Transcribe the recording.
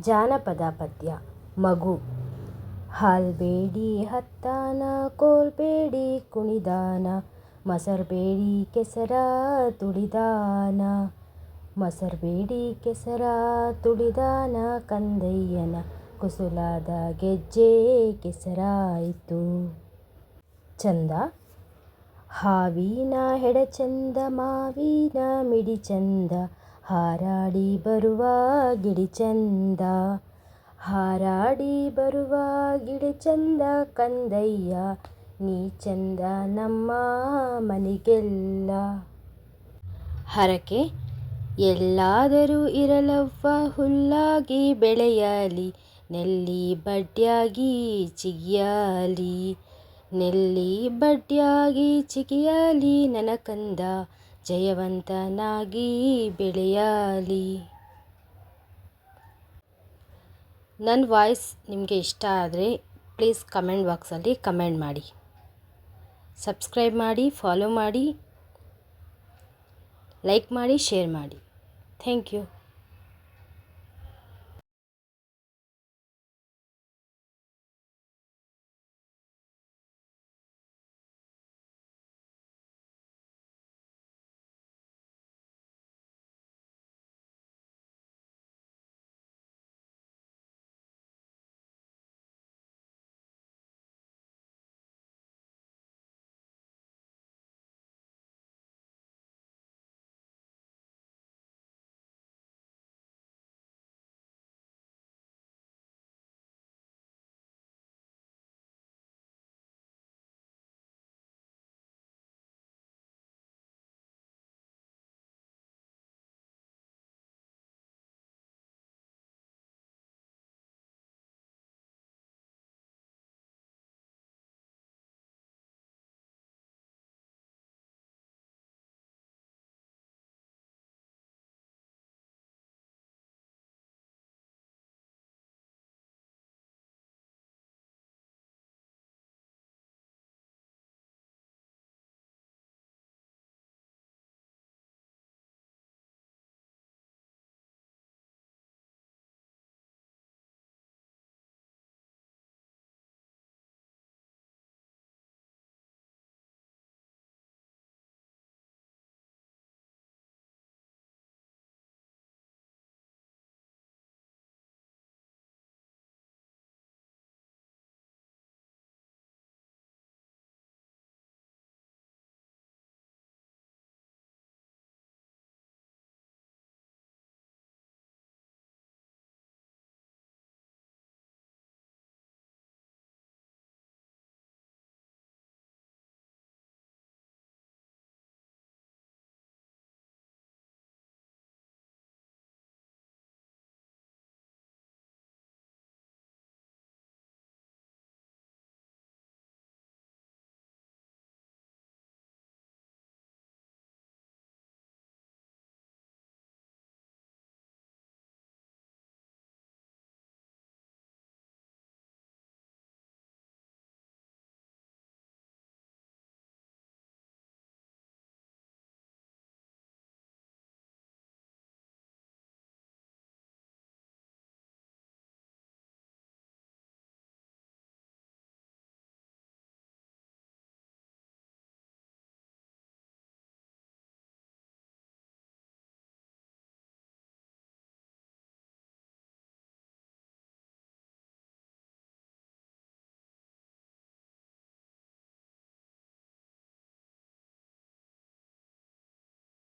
ಜಾನಪದ ಪದ್ಯ, ಮಗು. ಹಾಲ್ಬೇಡಿ ಹತ್ತಾನ ಕೋಲ್ಬೇಡಿ ಕುಣಿದಾನ. ಮೊಸರ್ಬೇಡಿ ಕೆಸರ, ತುಳಿದಾನ. ಮೊಸರ್ಬೇಡಿ ಕೆಸರ, ತುಳಿದಾನ, ಕಂದಯ್ಯನ ಕುಸುಲಾದ ಗೆಜ್ಜೆ ಕೆಸರಾಯಿತು. ಚಂದ. ಹಾವಿನ ಹೆಡ ಚಂದ, ಮಾವಿನ ಮಿಡಿ ಚಂದ. ಹಾರಾಡಿ ಬರುವ ಗಿಡಿ ಚಂದ. ಹಾರಾಡಿ ಬರುವ ಗಿಳಿ ಚಂದ ಕಂದಯ್ಯ. ನೀ ಚಂದ ನಮ್ಮ ಮನೆಗೆಲ್ಲ. ಹರಕೆ, ಎಲ್ಲಾದರೂ ಇರಲವ್ವ ಹುಲ್ಲಾಗಿ ಬೆಳೆಯಲಿ. ನೆಲ್ಲಿ ಬಡ್ಯಾಗಿ ಚಿಗಿಯಲಿ. ನೆಲ್ಲಿ ಬಡ್ಯಾಗಿ ಚಿಗಿಯಲಿ, ನನಕಂದ. ಕಂದ ಜಯವಂತನಾಗಿ ಬೆಳೆಯಲಿ. ನನ್ನ ವಾಯ್ಸ್ ನಿಮಗೆ ಇಷ್ಟ ಆದರೆ ಪ್ಲೀಸ್ ಕಮೆಂಟ್ ಬಾಕ್ಸಲ್ಲಿ ಕಮೆಂಟ್ ಮಾಡಿ. ಸಬ್ಸ್ಕ್ರೈಬ್ ಮಾಡಿ, ಫಾಲೋ ಮಾಡಿ, ಲೈಕ್ ಮಾಡಿ, ಶೇರ್ ಮಾಡಿ. Thank you.